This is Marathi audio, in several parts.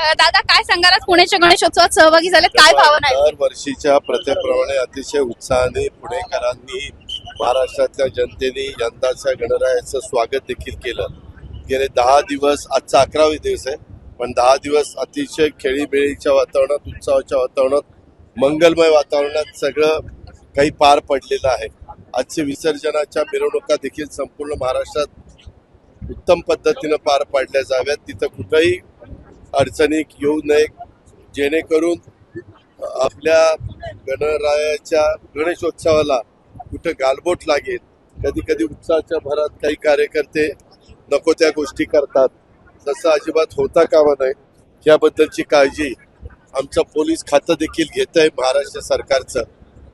दादा काय सांगाल? आज पुण्याच्या गणेशोत्सवात सहभागी झालेत. काय भावना आहेत? दरवर्षीच्या प्रथेप्रमाणे अतिशय उत्साहाने पुणेकरांनी महाराष्ट्रातल्या जनतेने यंदाच्या गणरायाचं स्वागत देखील केलं. गेले दहा दिवस आजचा अकरावे दिवस आहे पण दहा दिवस अतिशय खेळीमेळीच्या वातावरणात उत्सवाच्या वातावरणात मंगलमय वातावरणात सगळं काही पार पडलेलं आहे. आजच्या विसर्जनाच्या मिरवणुका देखील संपूर्ण महाराष्ट्रात उत्तम पद्धतीनं पार पाडल्या जाव्यात. तिथं कुठंही अडचणी येऊ नये. जेणेकरून आपल्या गणरायाच्या गणेशोत्सवाला कुठं गालबोट लागेल. कधी कधी उत्साहाच्या भरात काही कार्यकर्ते नको त्या गोष्टी करतात. तसं अजिबात होता कामा नाही याबद्दलची काळजी आमचं पोलीस खातं देखील घेत आहे महाराष्ट्र सरकारचं.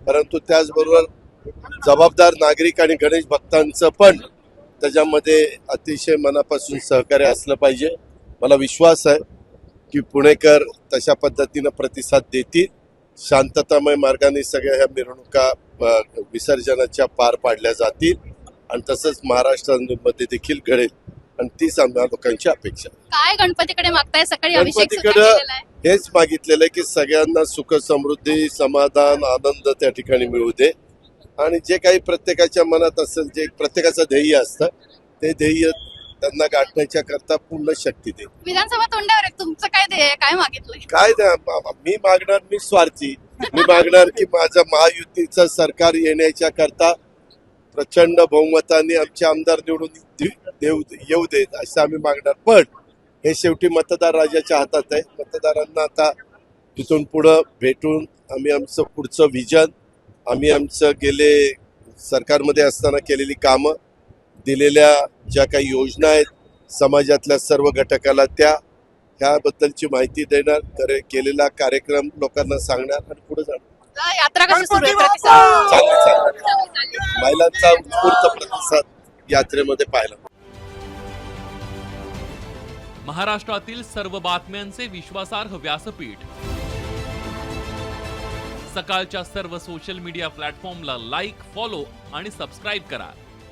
परंतु त्याचबरोबर जबाबदार नागरिक आणि गणेश भक्तांचं पण त्याच्यामध्ये अतिशय मनापासून सहकार्य असलं पाहिजे. मला विश्वास आहे. की पुणेकर तशा पद्धतीनं प्रतिसाद देतील. शांततामय मार्गाने सगळ्या ह्या मिरवणुका विसर्जनाच्या पार पाडल्या जातील आणि तसंच महाराष्ट्रामध्ये देखील घडेल. आणि तीच आमच्या लोकांची अपेक्षा. काय गणपतीकडे मागताय? सकाळी गणपतीकडं हेच मागितलेलं आहे की सगळ्यांना सुख समृद्धी समाधान आनंद त्या ठिकाणी मिळू दे. आणि जे काही प्रत्येकाच्या मनात असेल जे प्रत्येकाचं ध्येय असतं ते ध्येय त्यांना गाठण्याच्या करता पूर्ण शक्ती दे विधानसभा तोंडावर आहे. तुमचं काय ध्येय आहे? काय मागितलंय? काय द्या मी मागणार मी स्वार्थी. मी मागणार की माझं महायुतीचं सरकार येण्याच्या करता प्रचंड बहुमताने आमचे आमदार निवडून दे- देऊ येऊ देत असं आम्ही मागणार. पण हे शेवटी मतदार राजाच्या हातात आहे. मतदारांना आता इथून पुढं भेटून आम्ही आमचं पुढचं विजन आम्ही आमचं गेले सरकारमध्ये असताना केलेली कामं दिलेल्या ज्या काही योजना आहेत समाजातल्या सर्व घटकाला त्या ह्याबद्दलची माहिती देणार करे- केलेला कार्यक्रम लोकांना सांगणार आणि पुढे जाणार. अ, यात्रा कशी सुरू आहे? प्रतिसाद. महिलांचा उत्स्फूर्त प्रतिसाद यात्रेमध्ये पाहिला महाराष्ट्रातील सर्व बातम्यांचे विश्वासार्ह व्यासपीठ. सकाळच्या सर्व सोशल मीडिया प्लॅटफॉर्मला लाईक फॉलो आणि सबस्क्राईब करा.